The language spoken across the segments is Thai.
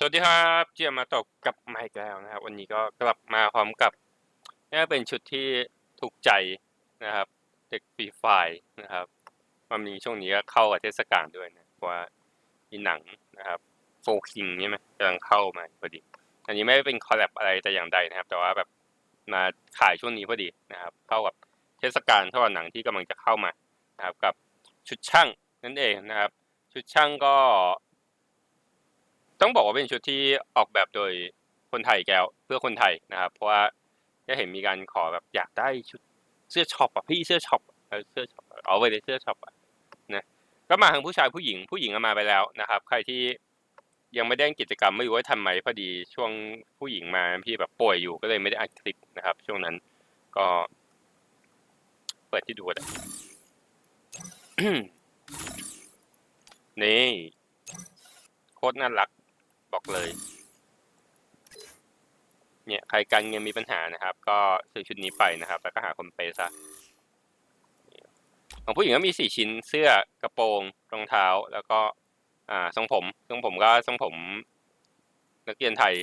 สวัสดีครับเจียมมาตกกับไมค์แล้วนะครับ วันนี้ก็กลับมาพร้อมกับนี่เป็นชุดที่ถูกใจนะครับ เด็กฟรีไฟนะครับความจริงช่วงนี้ก็เข้ากับเทศกาลด้วยนะเพราะว่ามีหนังนะครับโฟคิงใช่ไหมกำลังเข้ามาพอดี อันนี้ไม่ได้เป็นคอลแลบอะไรแต่อย่างใดนะครับ แต่ว่าแบบมาขายช่วงนี้พอดีนะครับ เข้ากับเทศกาลเข้ากับหนังที่กำลังจะเข้ามานะครับ กับชุดช่างนั่นเองนะครับ ชุดช่างก็ ต้องบอกว่าเป็นชุดที่ออกแบบโดยคนไทยแก้วเพื่อคนไทยนะครับ เพราะว่าก็เห็นมีการขอแบบอยากได้ชุดเสื้อช็อปอะพี่เสื้อช็อปเออเสื้อช็อปเอาไปเลยเสื้อช็อปอะนะก็มาทั้งผู้ชายผู้หญิงผู้หญิงมาไปแล้วนะครับ ใครที่ยังไม่ได้กิจกรรมไม่รู้ว่าทำไหมพอดีช่วงผู้หญิงมาพี่แบบป่วยอยู่ก็เลยไม่ได้อัดคลิปนะครับ ช่วงนั้นก็ เปิดที่ดูกันนี่โคตรน่ารัก บอกเลย เนี่ยใครการเงินมีปัญหานะครับ ก็ซื้อชุดนี้ไปนะครับ แล้วก็หาคนเปซะของผู้หญิงก็มีสี่ชิ้นเสื้อกระโปรงรองเท้า แล้วก็ อ่าทรงผมทรงผมก็ทรงผม นักเรียนไทย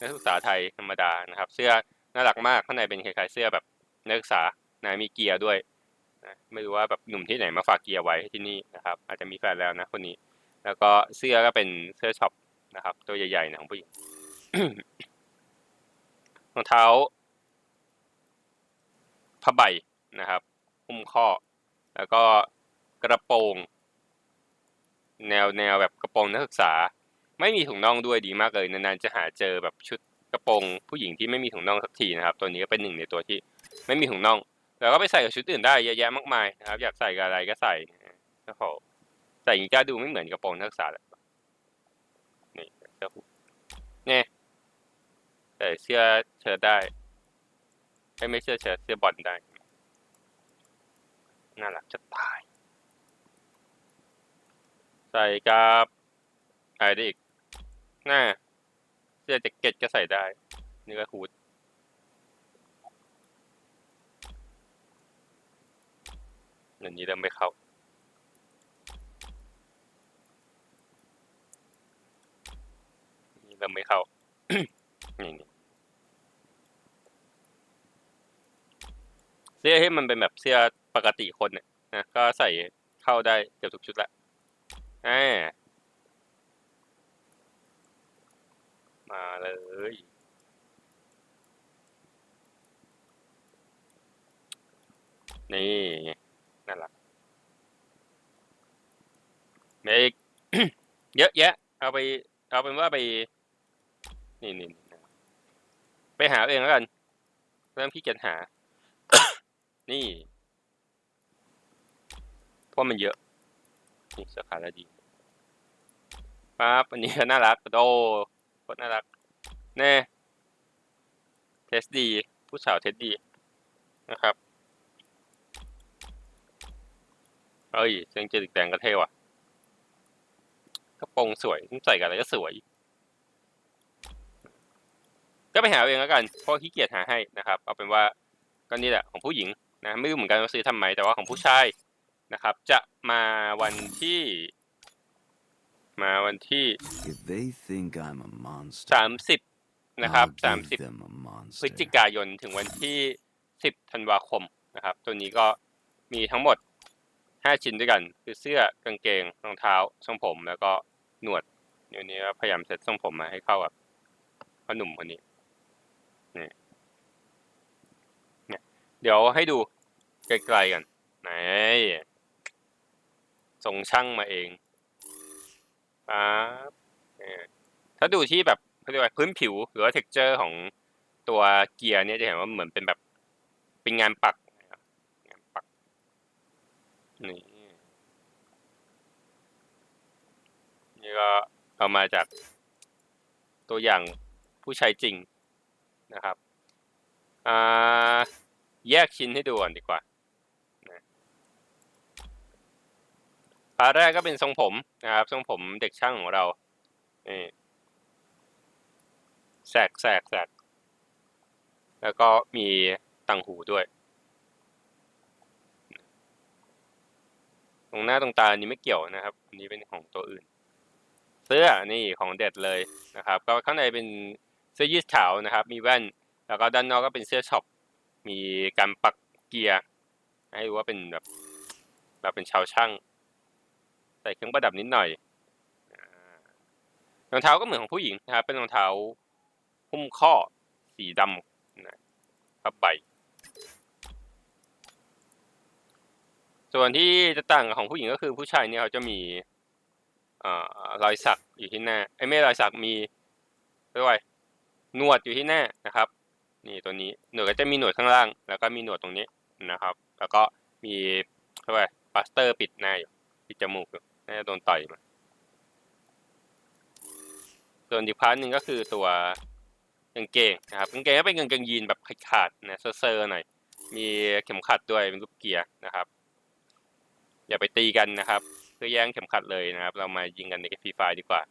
นักศึกษาไทยธรรมดานะครับ เสื้อน่ารักมากข้างในเป็นคล้ายๆเสื้อแบบนักศึกษานะมีเกียร์ด้วยนะไม่รู้ว่าแบบหนุ่มที่ไหนมาฝากเกียร์ไว้ที่นี่นะครับ อาจจะมีแฟนแล้วนะคนนี้ แล้วก็เสื้อก็เป็นเสื้อช็อป นะครับ ตัวใหญ่ๆนะของผู้หญิงรองเท้าผ้าใบนะครับหุ้มข้อ แล้วก็กระโปรง แนวแนวแบบกระโปรงนักศึกษา ไม่มีถุงน่องด้วยดีมากเลยนานๆจะหาเจอแบบชุดกระโปรงผู้หญิงที่ไม่มีถุงน่องสักทีนะครับ ตัวนี้ก็เป็นหนึ่งในตัวที่ไม่มีถุงน่อง แล้วก็ไปใส่กับชุดอื่นได้เยอะแยะมากมายนะครับ อยากใส่กับอะไรก็ใส่โอ้โหใส่อย่างนี้ก็ดูไม่เหมือนกระโปรงนักศึกษาเลยนี่ เสื้อฮู้ดเนี่ยใส่เสื้อเชิ้ตได้ไม่ไม่เสื้อเชิ้ตเสื้อบอลได้ น่ารักจะตาย ใส่กับอะไรได้อีกหน้าเสื้อแจ็คเก็ตก็ใส่ได้ นี่ก็ฮูดอย่างนี้เริ่มไม่เข้า เริ่มไม่เข้านี่นี่เสื้อให้มันเป็นแบบเสื้อปกติคนเนี่ยนะก็ใส่เข้าได้เกือบทุกชุดละอ่ามาเลยนี่นั่นแหละมีอีกเยอะแยะ เอาไป เอาเป็นว่าไป นี่นี่ไปหาเองแล้วกัน เริ่มขี้เกียจหา นี่เพราะมันเยอะ นี่สาขาละดีปั๊บอันนี้น่ารักโดโคตรน่ารัก แน่เทสดี ผู้สาวเทสดีนะครับเอ้ยเสียงเจดิกแดงก็เท่ว่ะกระโปรงสวยใส่กับอะไรก็สวย ก็ไปหาเองแล้วกันเพราะขี้เกียจหาให้นะครับเอาเป็นว่าก็นี่แหละของผู้หญิงนะไม่รู้เหมือนกันว่าซื้อทำไมแต่ว่าของผู้ชายนะครับ จะมาวันที่ มาวันที่ If they think I'm a monster, สามสิบนะครับ I'll สาม give สิบ them a พฤศจิ monster. กายนถึงวันที่สิบธันวาคมนะครับ ตัวนี้ก็มีทั้งหมดห้าชิ้นด้วยกัน คือเสื้อกางเกงรองเท้าทรงผมแล้วก็หนวดเดี๋ยวนี้ก็พยายามเซ็ตทรงผมมาให้เข้ากับพ่อหนุ่มคนนี้นี่ เดี๋ยวให้ดูไกลๆกันไหนส่งช่างมาเองปั๊บเนี่ยถ้าดูที่แบบเรียกว่าพื้นผิวหรือว่า texture ของตัวเกียร์เนี่ยจะเห็นว่าเหมือนเป็นแบบเป็นงานปักนะครับงานปักนี่นี่ก็เอามาจากตัวอย่างผู้ใช้จริงนะครับอ่า แยกชิ้นให้ดูก่อนดีกว่าพาร์ทแรกก็เป็นทรงผมนะครับ ทรงผมเด็กช่างของเรานี่แสกแสกแสกแล้วก็มีต่างหูด้วย ตรงหน้าตรงตาอันนี้ไม่เกี่ยวนะครับ อันนี้เป็นของตัวอื่น เสื้อนี่ของเด็ดเลยนะครับ ก็ข้างในเป็นเสื้อยืดขาวนะครับ มีแว่น แล้วก็ด้านนอกก็เป็นเสื้อช็อป มีการปักเกียร์ให้รู้ว่าเป็นแบบแบบเป็นชาวช่าง ใส่เครื่องประดับนิดหน่อยรองเท้าก็เหมือนของผู้หญิงนะครับ เป็นรองเท้าหุ้มข้อสีดำนะผ้าใบส่วนที่จะต่างกับของผู้หญิงก็คือผู้ชายเนี่ยเขาจะมีอรอยสักอยู่ที่หน้าไอ้ไม่รอยสักมีเรียกว่าหนวดอยู่ที่หน้านะครับ นี่ตัวนี้หนวดก็จะมีหนวดข้างล่าง แล้วก็มีหนวดตรงนี้นะครับ แล้วก็มีเรียกว่าอะไรปลาสเตอร์ปิดหน้าอยู่ปิดจมูกอยู่น่าจะโดนต่อยมาส่วนอีกพาร์ทหนึ่งก็คือตัวกางเกงนะครับกางเกงก็เป็นกางเกงยีนแบบขาดๆนะเซอร์ๆหน่อยมีเข็มขัดด้วยเป็นรูปเกียร์นะครับ อย่าไปตีกันนะครับ เพื่อแย่งเข็มขัดเลยนะครับ เรามายิงกันในฟรีไฟดีกว่า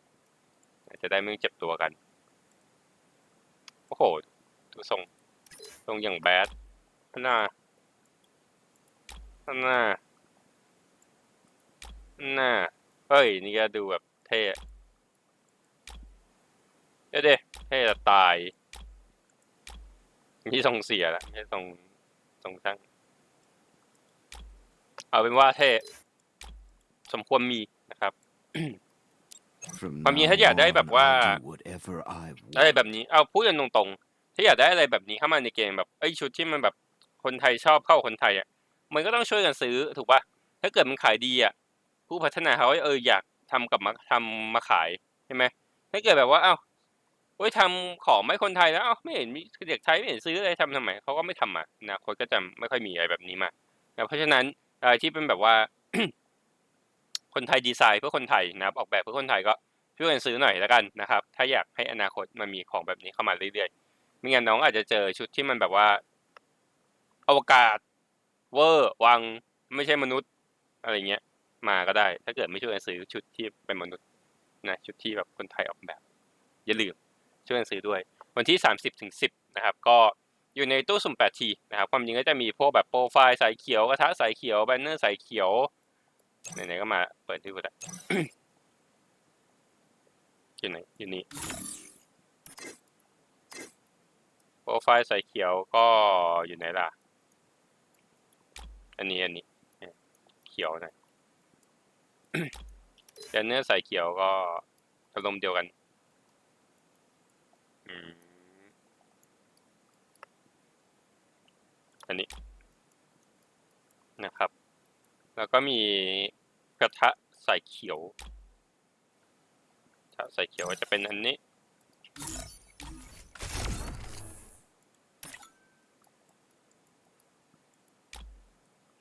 จะได้ไม่เจ็บตัวกัน โอ้โห ดูทรงทรงอย่างแบดข้างหน้าข้างหน้าข้างหน้าเฮ้ย นี่ก็ดูแบบเท่เดี๋ยวเดเท่จะตายนี่ทรงเสียละไม่ใช่ทรงทรงช่างเอาเป็นว่าเท่สมควรมีนะครับ From ความจริง now ถ้าอยากได้แบบ on, ว่า I'll do whatever I อะไร want. แบบนี้ เอาพูดกันตรงๆ ถ้าอยากได้อะไรแบบนี้เข้ามาในเกมแบบไอ้ชุดที่มันแบบคนไทยชอบเข้าคนไทยอะมันก็ต้องช่วยกันซื้อถูกปะถ้าเกิดมันขายดีอะผู้พัฒนาเขาเอออยากทำกลับมาทำมาขายใช่ไหมถ้าเกิดแบบว่าเอ้าโอ้ยทำของไม่คนไทยแล้วเอ้าไม่เห็นมีเด็กไทยไม่เห็นซื้อเลยทำทำไมเขาก็ไม่ทำมาอนาคตก็จะไม่ค่อยมีอะไรแบบนี้มานะเพราะฉะนั้นอะไรที่เป็นแบบว่า คนไทยดีไซน์เพื่อคนไทยนะครับออกแบบเพื่อคนไทยก็ช่วยกันซื้อหน่อยแล้วกันนะครับ ถ้าอยากให้อนาคตมันมีของแบบนี้เข้ามาเรื่อยๆ ไม่งั้นน้องอาจจะเจอชุดที่มันแบบว่า อวกาศ เวอร์วังไม่ใช่มนุษย์อะไรเงี้ย มาก็ได้ ถ้าเกิดไม่ช่วยกันซื้อชุดที่เป็นมนุษย์นะชุดที่แบบคนไทยออกแบบ อย่าลืมช่วยกันซื้อด้วย วันที่ 30ถึง10 นะครับ ก็อยู่ในตู้สุ่ม8ทีนะครับความจริงก็จะมีพวกแบบโปรไฟล์สายเขียวกระทะสายเขียวแบนเนอร์สายเขียวไหนๆก็มาเปิดที่กูได้อยู่ไหนอยู่นี่ ปรไฟล์สายเขียวก็อยู่ไหนล่ะ อันนี้อันนี้เนี่ยเขียวหน่อยแบนเนอร์สายเขียวก็อารมณ์เดียวกันอืมอันนี้นะครับ แล้วก็มีกระทะใส่เขียวกระทะใส่เขียวก็จะเป็นอันนี้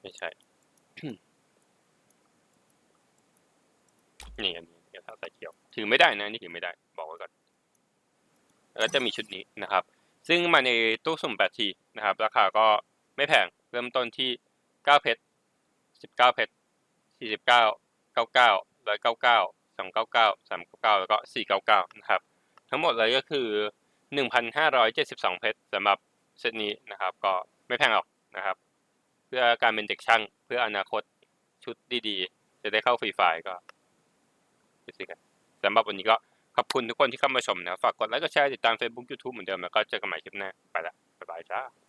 ไม่ใช่ นี่อันนี้กระทะใส่เขียว ถือไม่ได้นะนี่ถือไม่ได้ บอกไว้ก่อน แล้วจะมีชุดนี้นะครับ ซึ่งมาในตู้สุ่ม8ทีนะครับ ราคาก็ไม่แพง เริ่มต้นที่ 9 เพชร 19 เพชร 49 99 199 299 399 แล้วก็ 499 นะครับ ทั้งหมดเลยก็คือ 1,572 เพชรสำหรับเซตนี้นะครับ ก็ไม่แพงหรอกนะครับ เพื่อการเป็นเด็กช่าง เพื่ออนาคตชุดดีๆ จะได้เข้าฟรีไฟล์ก็ไปซื้อกัน สำหรับวันนี้ก็ขอบคุณทุกคนที่เข้ามาชมนะ ฝากกดไลค์ กดแชร์ ติดตาม Facebook YouTube เหมือนเดิม แล้วก็เจอกันใหม่คลิปหน้า ไปละ บ๊ายบายจ้า